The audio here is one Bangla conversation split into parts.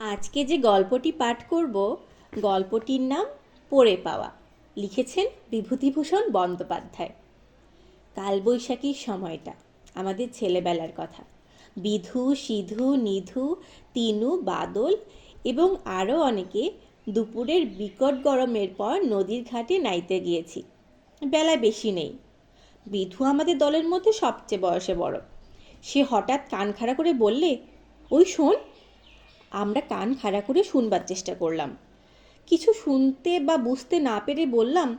আজকে যে গল্পটি পাঠ করব, গল্পটির নাম পড়ে পাওয়া। লিখেছেন বিভূতিভূষণ বন্দ্যোপাধ্যায়। কালবৈশাখীর সময়টা, আমাদের ছেলেবেলার কথা। বিধু, সিধু, নিধু, তিনু, বাদল এবং আরও অনেকে দুপুরের বিকট গরমের পর নদীর ঘাটে নাইতে গিয়েছি। বেলা বেশি নেই। বিধু আমাদের দলের মধ্যে সবচেয়ে বয়সে বড়। সে হঠাৎ কান খাড়া করে বললে, ওই শোন আমরা কান খাড়া করে শুনবার চেষ্টা করলাম। কিছু শুনতে বা বুঝতে না পেরে বললাম,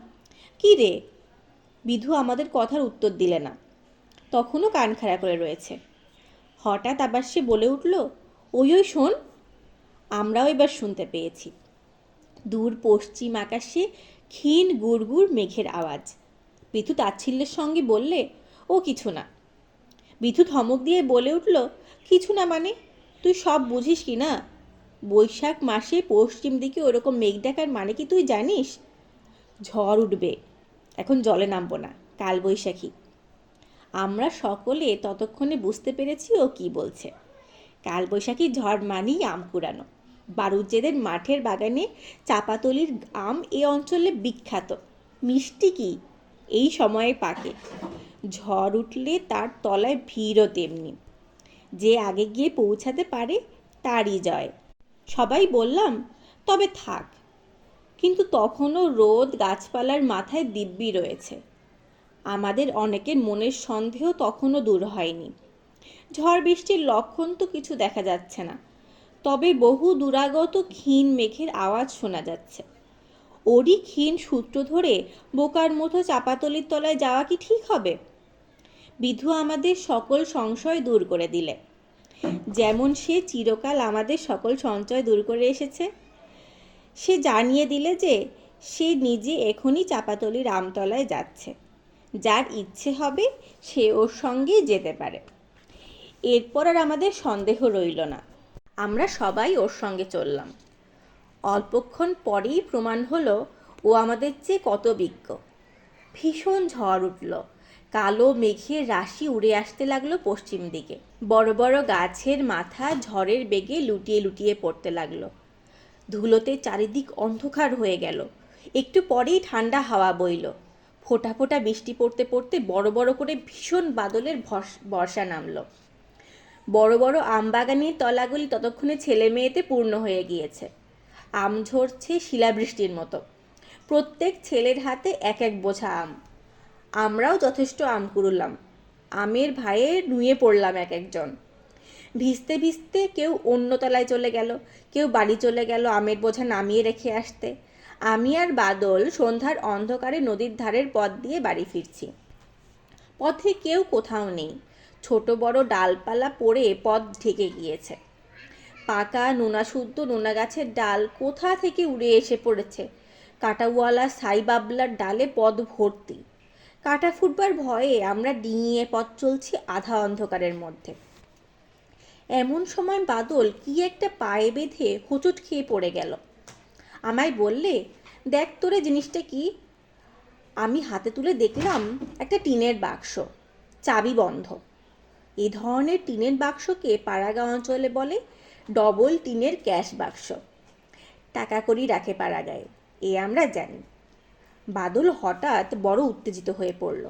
কি রে? বিধু আমাদের কথার উত্তর দিলে না। তখনও কান খাড়া করে রয়েছে। হঠাৎ আবার সে বলে উঠল, ওই ওই শোন, আমরাও এবার শুনতে পেয়েছি। দূর পশ্চিম আকাশে ক্ষীণ গুড়গুড় মেঘের আওয়াজ। বিধু তাচ্ছিল্যের সঙ্গে বললে, ও, কিছু না। বিধু ধমক দিয়ে বলে উঠল, কিছু না মানে? তুই সব বুঝিস কি না? বৈশাখ মাসে পশ্চিম দিকে ওরকম মেঘ ডাকার মানে কি তুই জানিস? ঝড় উঠবে। এখন জলে নামবো না, কাল বৈশাখী। আমরা সকলে ততক্ষণে বুঝতে পেরেছি ও কি বলছে। কাল বৈশাখী ঝড় মানেই আম কুড়ানো। বারুজ্জেদের মাঠের বাগানে চাপাতলির আম এ অঞ্চলে বিখ্যাত। মিষ্টি কি? এই সময়ে পাকে। ঝড় উঠলে তার তলায় ভিড়ও তেমনি। যে আগে গিয়ে পৌঁছাতে পারে তারই জয়। সবাই বললাম, তবে থাক। কিন্তু তখনও রোদ গাছপালার মাথায় দিব্যি রয়েছে। আমাদের অনেকের মনের সন্দেহ তখনও দূর হয়নি। ঝড় বৃষ্টির লক্ষণ তো কিছু দেখা যাচ্ছে না, তবে বহু দূরাগত ক্ষীণ মেঘের আওয়াজ শোনা যাচ্ছে। ওরই ক্ষীণ সূত্র ধরে বোকার মতো চাপাতলির তলায় যাওয়া কি ঠিক হবে? বিধু আমাদের সকল সংশয় দূর করে দিলে। যেমন সে চিরকাল আমাদের সকল সঞ্চয় দূর করে এসেছে। সে জানিয়ে দিলে যে, সে নিজে এখনই চাপাতলির আমতলায় যাচ্ছে। যার ইচ্ছে হবে সে ওর সঙ্গে যেতে পারে। এরপর আর আমাদের সন্দেহ রইল না। আমরা সবাই ওর সঙ্গে চললাম। অল্পক্ষণ পরেই প্রমাণ হলো, ও আমাদের চেয়ে কত বিজ্ঞ। ভীষণ ঝড় উঠল। কালো মেঘের রাশি উড়ে আসতে লাগল পশ্চিম দিকে। বড় বড় গাছের মাথা ঝড়ের বেগে লুটিয়ে লুটিয়ে পড়তে লাগল। ধুলোতে চারিদিক অন্ধকার হয়ে গেল। একটু পরেই ঠান্ডা হাওয়া বইল। ফোঁটা ফোঁটা বৃষ্টি পড়তে পড়তে বড় বড় করে ভীষণ বাদলের বর্ষা নামলো। বড় বড় আম বাগানের তলাগুলি ততক্ষণে ছেলে মেয়েতে পূর্ণ হয়ে গিয়েছে। আম ঝরছে শিলাবৃষ্টির মতো। প্রত্যেক ছেলের হাতে এক এক বোঝা আম। আমরাও যথেষ্ট আম কুড়ুলাম। আমের ভাইয়ে নুয়ে পড়লাম এক একজন। ভিজতে ভিজতে কেউ অন্য তলায় চলে গেল, কেউ বাড়ি চলে গেল আমের বোঝা নামিয়ে রেখে আসতে। আমি আর বাদল সন্ধ্যার অন্ধকারে নদীর ধারের পথ দিয়ে বাড়ি ফিরছি। পথে কেউ কোথাও নেই। ছোট বড় ডালপালা পড়ে পথ ঢেকে গিয়েছে। পাকা নোনা শুদ্ধ নোনা গাছের ডাল কোথা থেকে উড়ে এসে পড়েছে? কাটাওয়ালা সাইবাবলার ডালে পদ ভর্তি। কাটা ফুটবার ভয়ে আমরা ডিঙিয়ে পথ চলছি আধা অন্ধকারের মধ্যে। এমন সময় বাদল কি একটা পায়ে বেঁধে হোঁচট খেয়ে পড়ে গেল। আমায় বললে, দেখ তোরে জিনিসটা কি? আমি হাতে তুলে দেখলাম একটা টিনের বাক্স, চাবি বন্ধ। এই ধরনের টিনের বাক্সকে পাড়াগাঁ অঞ্চলে বলে ডবল টিনের ক্যাশ বাক্স। টাকা করি রাখে পাড়াগাঁয়ে, এ আমরা জানি। বাদল হঠাৎ বড় উত্তেজিত হয়ে পড়ল।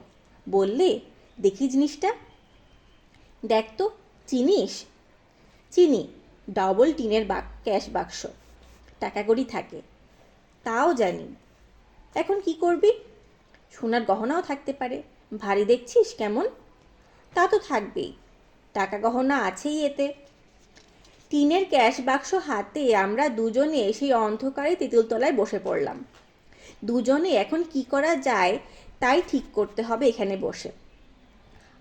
বললে, দেখি জিনিসটা। দেখ তো, চিনিস? চিনি ডবল টিনের বাক ক্যাশ বাক্স। টাকা করি থাকে। তাও জানি। এখন কি করবি? সোনার গহনাও থাকতে পারে। ভারী দেখছিস কেমন? তা তো থাকবেই। টাকা গহনা আছেই এতে। টিনের ক্যাশ বাক্স হাতে আমরা দুজনে সেই অন্ধকারে তেঁতুলতলায় বসে পড়লাম। দুজনে এখন কি করা যায় তাই ঠিক করতে হবে এখানে বসে।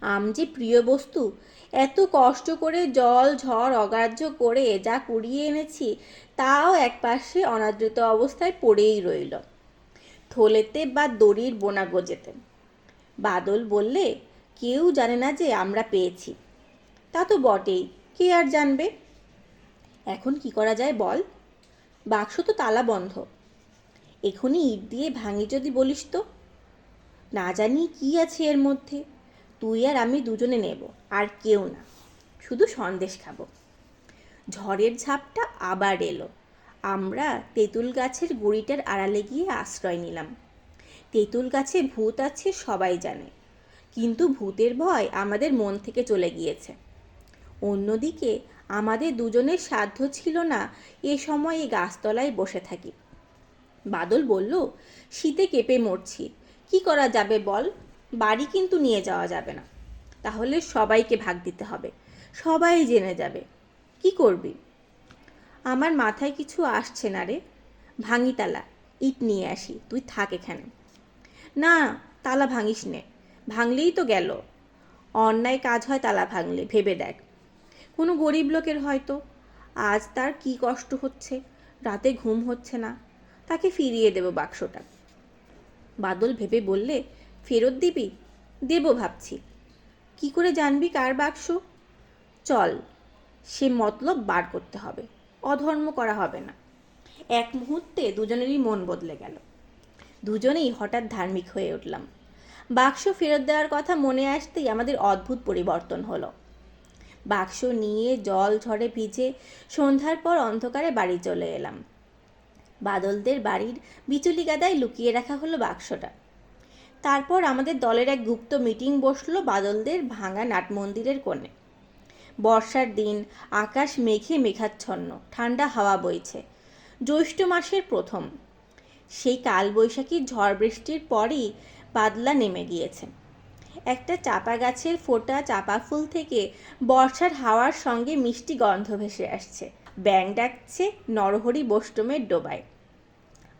আম যে প্রিয় বস্তু, এত কষ্ট করে জল, ঝড়, অগ্রাহ্য করে যা কুড়িয়ে এনেছি, তাও একপাশে অনাদৃত অবস্থায় পড়েই রইল। থলেতে বা দড়ির বোনা গজেতে। বাদল বললে, কেউ জানে না যে আমরা পেয়েছি। তা তো বটেই, কে আর জানবে? এখন কি করা যায় বল? বাক্স তো তালা বন্ধ। এখনই ইট দিয়ে ভাঙি যদি বলিস তো। না জানি কি আছে এর মধ্যে। তুই আর আমি দুজনে নেব, আর কেউ না। শুধু সন্দেশ খাব। ঝড়ের ঝাপটা আবার এলো। আমরা তেঁতুল গাছের গুড়িটার আড়ালে গিয়ে আশ্রয় নিলাম। তেঁতুল গাছে ভূত আছে সবাই জানে। কিন্তু ভূতের ভয় আমাদের মন থেকে চলে গিয়েছে। অন্যদিকে আমাদের দুজনের সাধ্য ছিল না এ সময় এই গাছতলায় বসে থাকি। বাদল বলল, শীতে কেঁপে মরছি। কি করা যাবে বল? বাড়ি কিন্তু নিয়ে যাওয়া যাবে না। তাহলে সবাইকে ভাগ দিতে হবে। সবাই জেনে যাবে। কি করবি? আমার মাথায় কিছু আসছে না রে। ভাঙি তালা। ইট নিয়ে আসি। তুই থাক এখানে না, তালা ভাঙিস নে। ভাঙলেই তো গেল। অন্যায় কাজ হয় তালা ভাঙলে, ভেবে দেখ। কোনো গরিব লোকের হয়তো। আজ তার কি কষ্ট হচ্ছে? রাতে ঘুম হচ্ছে না। তাকে ফিরিয়ে দেব বাক্সটা। বাদল ভেবে বললে, ফেরত দিবি? দেব ভাবছি। কি করে জানবি কার বাক্স? চল, সে মতলব বার করতে হবে, অধর্ম করা হবে না। এক মুহূর্তে দুজনেরই মন বদলে গেল। দুজনেই হঠাৎ ধার্মিক হয়ে উঠলাম। বাক্স ফেরত দেওয়ার কথা মনে আসতেই আমাদের অদ্ভুত পরিবর্তন হলো। বাক্স নিয়ে জল ঝড়ে ভিজে সন্ধ্যার পর অন্ধকারে বাড়ি চলে এলাম। বাদলদের বাড়ির বিচুলি গাদায় লুকিয়ে রাখা হলো বাক্সটা। তারপর আমাদের দলের এক গুপ্ত মিটিং বসল বাদলদের ভাঙা নাট মন্দিরের কোণে। বর্ষার দিন আকাশ মেঘে মেঘাচ্ছন্ন, ঠান্ডা হাওয়া বইছে। জ্যৈষ্ঠ মাসের প্রথম। সেই কালবৈশাখী ঝড় বৃষ্টির পরই বাদলা নেমে গিয়েছে। একটা চাপা গাছের ফোটা, চাপা ফুল থেকে বর্ষার হাওয়ার সঙ্গে মিষ্টি গন্ধ ভেসে আসছে। ব্যাং ডাকছে নরহরি বৈষ্টমের ডোবায়।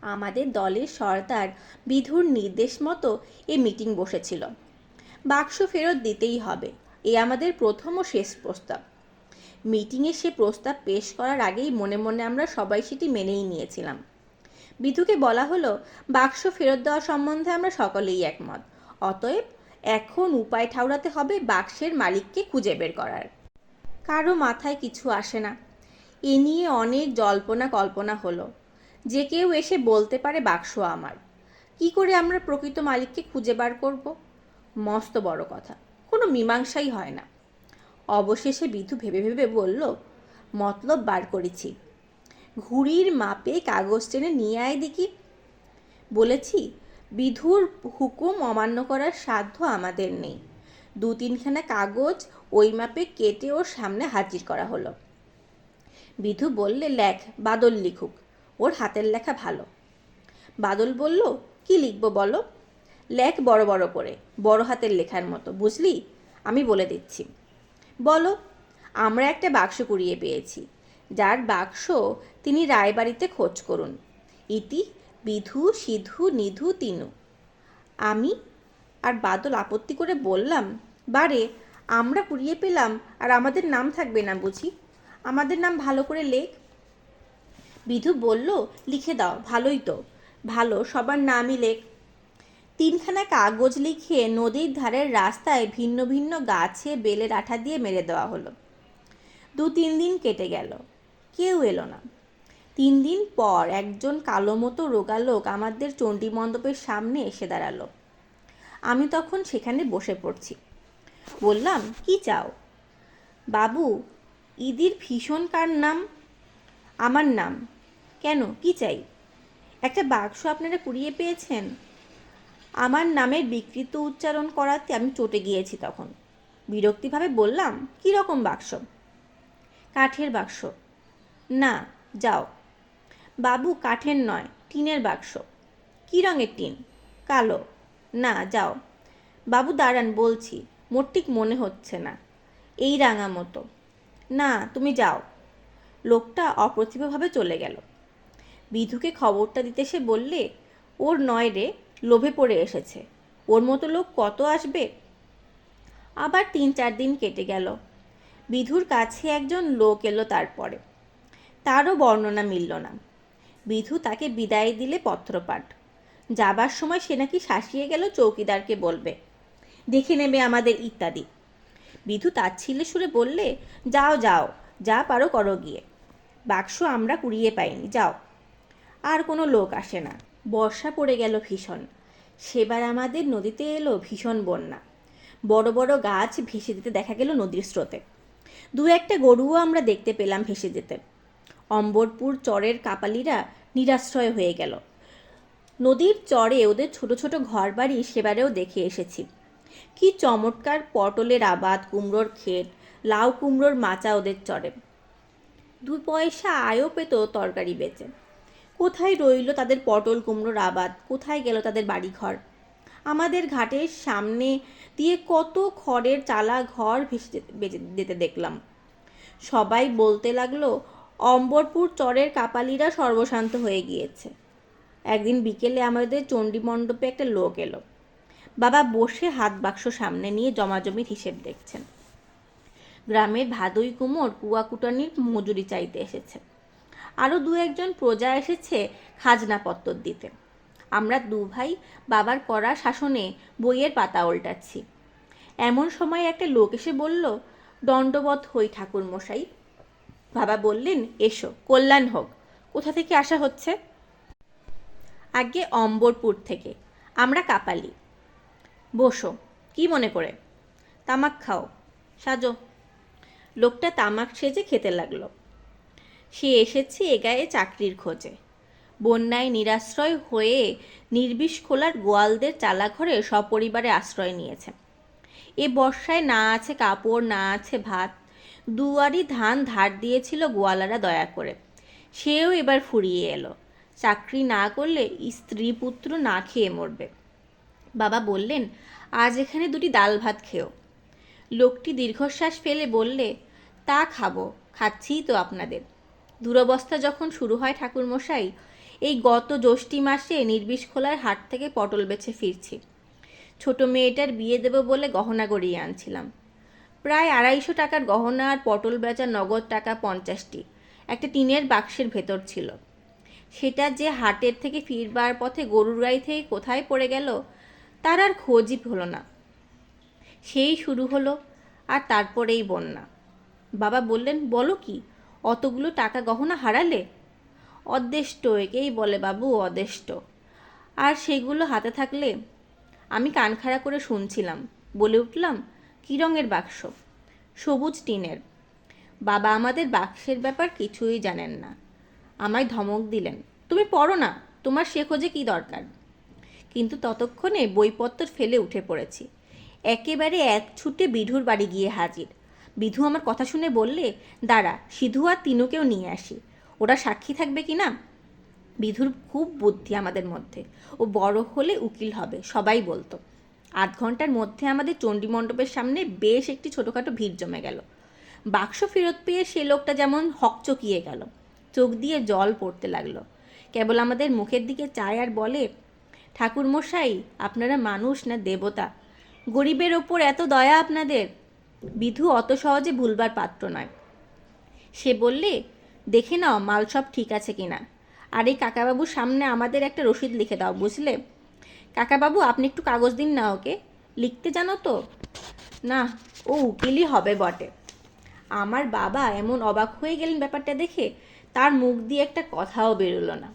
আমাদের দলের সর্দার বিধুর নির্দেশ মতো এ মিটিং বসেছিল। বাক্স ফেরত দিতেই হবে, এ আমাদের প্রথম ও শেষ প্রস্তাব। মিটিংয়ে সে প্রস্তাব পেশ করার আগেই মনে মনে আমরা সবাই সেটি মেনেই নিয়েছিলাম। বিধুকে বলা হলো, বাক্স ফেরত দেওয়া সম্বন্ধে আমরা সকলেই একমত, অতএব এখন উপায় ঠাউরাতে হবে বাক্সের মালিককে খুঁজে বের করার। কারও মাথায় কিছু আসে না। এ নিয়ে অনেক জল্পনা কল্পনা হলো। যে কেউ এসে বলতে পারে বাক্স আমার। কি করে আমরা প্রকৃত মালিককে খুঁজে বার করব? মস্ত বড় কথা, কোনো মীমাংসাই হয় না। অবশেষে বিধু ভেবে ভেবে বলল, মতলব বার করেছি। ঘুড়ির মাপে কাগজ টেনে নিয়ে আয় দেখি। বলেছি, বিধুর হুকুম অমান্য করার সাধ্য আমাদের নেই। দু তিনখানা কাগজ ওই মাপে কেটে ওর সামনে হাজির করা হলো। বিধু বললে, লেখ, বাদল লিখুক। ওর হাতের লেখা ভালো। বাদল বলল, কি লিখব বলো? লেখ বড় বড় করে, বড় হাতের লেখার মতো, বুঝলি? আমি বলে দিচ্ছি। বলো। আমরা একটা বাক্স কুড়িয়ে পেয়েছি। যার বাক্স তিনি রায়বাড়িতে খোঁজ করুন। ইতি বিধু, সিধু, নিধু, তিনু। আমি? আর বাদল আপত্তি করে বললাম, বারে, আমরা কুড়িয়ে পেলাম আর আমাদের নাম থাকবে না বুঝি? আমাদের নাম ভালো করে লেখ। বিধু বলল, লিখে দাও, ভালোই তো। ভালো, সবার নামই লেখ। তিনখানা কাগজ লিখে নদীর ধারের রাস্তায় ভিন্ন ভিন্ন গাছে বেলের আঠা দিয়ে মেরে দেওয়া হলো। দু তিন দিন কেটে গেল। কেউ এলো না। তিন দিন পর একজন কালো মতো রোগা লোক আমাদের চণ্ডী মণ্ডপের সামনে এসে দাঁড়াল। আমি তখন সেখানে বসে পড়ছি। বললাম, কি চাও? বাবু ইদির ভীষণ কার নাম? আমার নাম। কেন? কি চাই? একটা বাক্স আপনারা কুড়িয়ে পেয়েছেন? আমার নামের বিকৃত উচ্চারণ করাতে আমি চটে গিয়েছি তখন। বিরক্তিভাবে বললাম, কী রকম বাক্স? কাঠের বাক্স। না, যাও। বাবু, কাঠের নয়, টিনের বাক্স। কী রঙের টিন? কালো। না, যাও। বাবু, দাঁড়ান, বলছি। মোর ঠিক মনে হচ্ছে না। এই রাঙা মতো। না, তুমি যাও। লোকটা অপ্রতিভভাবে চলে গেল। বিধুকে খবরটা দিতে সে বললে, ওর নয় রে, লোভে পড়ে এসেছে। ওর মতো লোক কত আসবে? আবার তিন চার দিন কেটে গেল। বিধুর কাছে একজন লোক এলো তারপরে। তারও বর্ণনা মিলল না। বিধু তাকে বিদায় দিলে পত্রপাঠ। যাবার সময় সে নাকি শাসিয়ে গেল চৌকিদারকে বলবে, দেখে নেবে আমাদের ইত্যাদি। বিধু তার ছিলে সুরে বললে, যাও যাও, যা পারো করো গিয়ে। বাক্স আমরা কুড়িয়ে পাইনি, যাও। আর কোনো লোক আসে না। বর্ষা পড়ে গেল ভীষণ। সেবার আমাদের নদীতে এলো ভীষণ বন্যা। বড় বড় গাছ ভেসে দিতে দেখা গেল নদীর স্রোতে। দু একটা গরুও আমরা দেখতে পেলাম ভেসে যেতে। অম্বরপুর চরের কাপালিরা নিরাশ্রয় হয়ে গেল। নদীর চরে ওদের ছোট ছোট ঘরবাড়ি সেবারেও দেখে এসেছি। কি চমৎকার পটলের আবাদ, কুমড়োর ক্ষেত, লাউ কুমড়োর মাচা ওদের চরে। দু পয়সা আয়ও পেত তরকারি বেচে। কোথায় রইল তাদের পটল কুমড়োর আবাদ? কোথায় গেল তাদের বাড়িঘর? আমাদের ঘাটের সামনে দিয়ে কত খড়ের চালা ঘর ভেসে যেতে দেখলাম। সবাই বলতে লাগল, অম্বরপুর চরের কাপালিরা সর্বশান্ত হয়ে গিয়েছে। একদিন বিকেলে আমাদের চণ্ডী মণ্ডপে একটা লোক এলো। বাবা বসে হাত বাক্স সামনে নিয়ে জমাজমির হিসেব দেখছেন। গ্রামের ভাদুই কুমোর কুয়াকুটানির মজুরি চাইতে এসেছে। আরও দু একজন প্রজা এসেছে খাজনাপত্তর দিতে। আমরা দু ভাই বাবার করা শাসনে বইয়ের পাতা উল্টাচ্ছি এমন সময় একটা লোক এসে বলল দণ্ডবধ হই ঠাকুর মশাই। বাবা বললেন, এসো, কল্যাণ হোক। কোথা থেকে আসা হচ্ছে? আগে অম্বরপুর থেকে। আমরা কাপালি। বসো, কি মনে করে? তামাক খাও। সাজো। লোকটা তামাক সেজে খেতে লাগল। সে এসেছে এ গায়ে চাকরির খোঁজে। বন্যায় নিরাশ্রয় হয়ে নির্বিষ খোলার গোয়ালদের চালাঘরে সপরিবারে আশ্রয় নিয়েছে। এ বর্ষায় না আছে কাপড়, না আছে ভাত। দুয়ারি ধান ধার দিয়েছিল গোয়ালারা দয়া করে। সেও এবার ফুরিয়ে এলো। চাকরি না করলে স্ত্রী পুত্র না খেয়ে মরবে। বাবা বললেন, আজ এখানে দুটি ডাল ভাত খেও। লোকটি দীর্ঘশ্বাস ফেলে বললে, তা খাব খাচ্ছিই তো আপনাদের। দুরবস্থা যখন শুরু হয় ঠাকুরমশাই, এই গত জ্যৈষ্ঠী মাসে নির্বিষ খোলার হাট থেকে পটল বেছে ফিরছি। ছোট মেয়েটার বিয়ে দেবো বলে গহনা গড়িয়ে আনছিলাম। প্রায় আড়াইশো টাকার গহনা আর পটল বেচা নগদ টাকা পঞ্চাশটি, একটা টিনের বাক্সের ভেতর ছিল। সেটা যে হাটের থেকে ফিরবার পথে গরুর গাড়ি থেকে কোথায় পড়ে গেল তার আর খোঁজই হলো না। সেই শুরু হলো আর তারপরেই বন্যা। বাবা বললেন, বলো কি, অতগুলো টাকা গহনা হারালে? অদেষ্ট, একেই বলে বাবু, অদেষ্ট। আর সেগুলো হাতে থাকলে? আমি কান খাড়া করে শুনছিলাম, বলে উঠলাম, কী রঙের বাক্স? সবুজ টিনের। বাবা আমাদের বাক্সের ব্যাপার কিছুই জানেন না। আমায় ধমক দিলেন, তুমি পড়ো না, তোমার সে খোঁজে কী দরকার? কিন্তু ততক্ষণে বইপত্র ফেলে উঠে পড়েছি। একেবারে এক ছুটে বিধুর বাড়ি গিয়ে হাজির। বিধু আমার কথা শুনে বললে, দাঁড়া, সিধু আর তিনুকেও নিয়ে আসি। ওরা সাক্ষী থাকবে কি না? বিধুর খুব বুদ্ধি আমাদের মধ্যে। ও বড় হলে উকিল হবে, সবাই বলতো। আধ ঘণ্টার মধ্যে আমাদের চণ্ডী মণ্ডপের সামনে বেশ একটি ছোটোখাটো ভিড় জমে গেল। বাক্স ফেরত পেয়ে সে লোকটা যেমন হকচকিয়ে গেল। চোখ দিয়ে জল পড়তে লাগল। কেবল আমাদের মুখের দিকে চায় আর বলে ঠাকুরমশাই, আপনারা মানুষ না দেবতা? গরিবের ওপর এত দয়া আপনাদের? বিধু অত সহজে ভুলবার পাত্র নয়। সে বললে, দেখে নাও, মাল সব ঠিক আছে কিনা। আর এই কাকাবাবুর সামনে আমাদের একটা রসিদ লিখে দাও, বুঝলে? কাকাবাবু, আপনি একটু কাগজ দিন না ওকে। লিখতে জানো তো? না, ও উকিলই হবে বটে। আমার বাবা এমন অবাক হয়ে গেলেন ব্যাপারটা দেখে, তার মুখ দিয়ে একটা কথাও বেরোলো না।